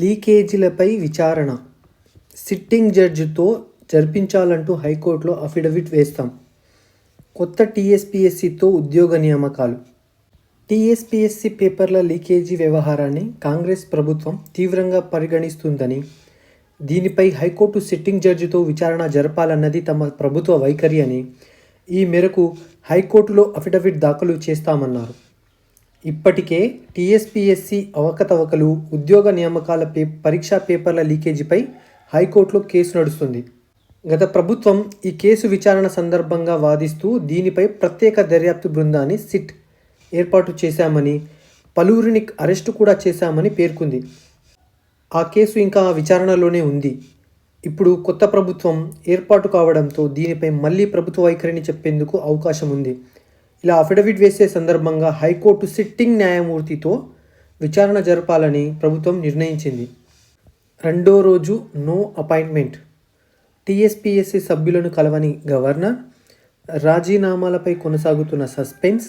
లీకేజీలపై విచారణ. సిట్టింగ్ జడ్జితో జరిపించాలంటూ హైకోర్టులో అఫిడవిట్ వేస్తాం. కొత్త టీఎస్పీఎస్సితో ఉద్యోగ నియామకాలు. టీఎస్పీఎస్సి పేపర్ల లీకేజీ వ్యవహారాన్ని కాంగ్రెస్ ప్రభుత్వం తీవ్రంగా పరిగణిస్తుందని దీనిపై హైకోర్టు సిట్టింగ్ జడ్జితో విచారణ జరపాలన్నది తమ ప్రభుత్వ వైఖరి అని ఈ మేరకు హైకోర్టులో అఫిడవిట్ దాఖలు చేస్తామన్నారు. ఇప్పటికే టీఎస్పీఎస్సీ అవకతవకలు ఉద్యోగ నియామకాల పే పరీక్షా పేపర్ల లీకేజీపై హైకోర్టులో కేసు నడుస్తుంది. గత ప్రభుత్వం ఈ కేసు విచారణ సందర్భంగా వాదిస్తూ దీనిపై ప్రత్యేక దర్యాప్తు బృందాన్ని సిట్ ఏర్పాటు చేశామని పలువురిని అరెస్టు కూడా చేశామని పేర్కొంది. ఆ కేసు ఇంకా విచారణలోనే ఉంది. ఇప్పుడు కొత్త ప్రభుత్వం ఏర్పాటు కావడంతో దీనిపై మళ్ళీ ప్రభుత్వ వైఖరిని చెప్పేందుకు అవకాశం ఉంది. ఇలా అఫిడవిట్ వేసే సందర్భంగా హైకోర్టు సిట్టింగ్ న్యాయమూర్తితో విచారణ జరపాలని ప్రభుత్వం నిర్ణయించింది. రెండో రోజు నో అపాయింట్మెంట్ టీఎస్పీఎస్సీ సభ్యులను కలవని గవర్నర్ రాజీనామాలపై కొనసాగుతున్న సస్పెన్స్